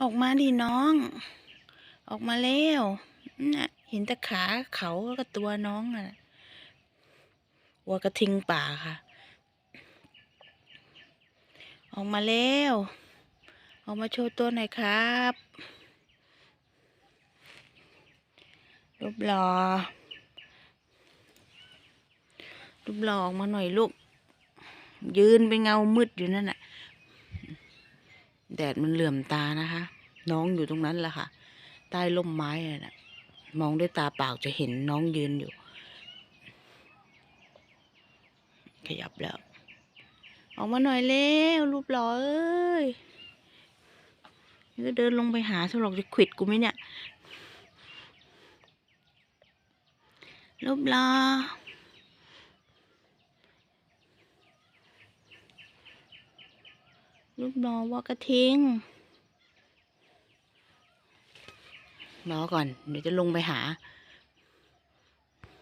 ออกมาดิน้อง ออกมาเร็วน่ะเห็นแต่ขาเขาแล้วก็ตัวน้องอะวัวกระทิงป่าค่ะ ออกมาเร็ว ออกมาโชว์ตัวหน่อยครับรูปหล่อรูปหล่อออกมาหน่อยลูก ยืนเป็นเงามืดอยู่นั่นน่ะแดดมันเหลื่อมตานะคะ น้องอยู่ตรงนั้นแหละค่ะ ใต้ร่มไม้น่ะ มองด้วยตาเปล่าจะเห็นน้องยืนอยู่ ขยับแล้ว ออกมาหน่อยเร็วรูปหล่อเอ้ยนี่ก็เดินลงไปหาสลอกจะขวิดกูไหมเนี่ยรูปหล่อรูปหล่อว่ากระทิง รอก่อน เดี๋ยวจะลงไปหา